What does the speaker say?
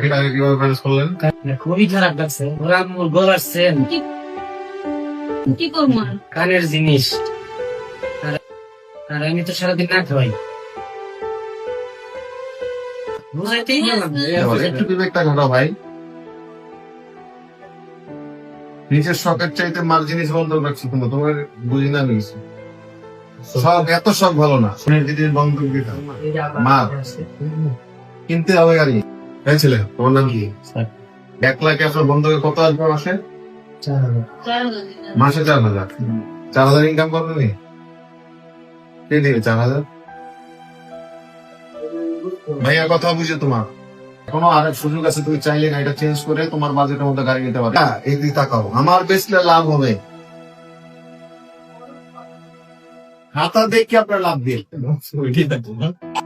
কীভাবে ম্যানেজ করলেন? খুবই খারাপ লাগছে ওরা মোর গলার চেন কি করব কানের জিনিস। আর- আমি তো সারাদিন না খাওয়াই। বুঝাইতেই গেলাম একটু বিবেকটা ঘটাও ভাই। নিজের শখের চাইতে মার জিনিস বন্ধ রাখছো তুমি তোমার বুঝি না আমি শখ এত শখ ভালো না। জিনিস বন্ধ দিতে মা। কিনতে হবে গাড়ি। হ্যাঁ ছেলে তোমার নাম কি? এক লাখ আপনার বন্ধকে কত আসবে মাসে। মাসে চার হাজার? চার হাজার ইনকাম করবে কে দিবে চার হাজার? ভাইয়া কথা বুঝে তোমার। এখনও আরেক সুযোগ আছে তুমি চাইলে গাড়িটা চেঞ্জ করে তোমার বাজেটের মধ্যে গাড়ি নিতে পারবে হ্যাঁ এই দিকে তাকাও। আমার বেচলে লাভ হবে। হাতা দেখে আপনার লাভ দিয়ে।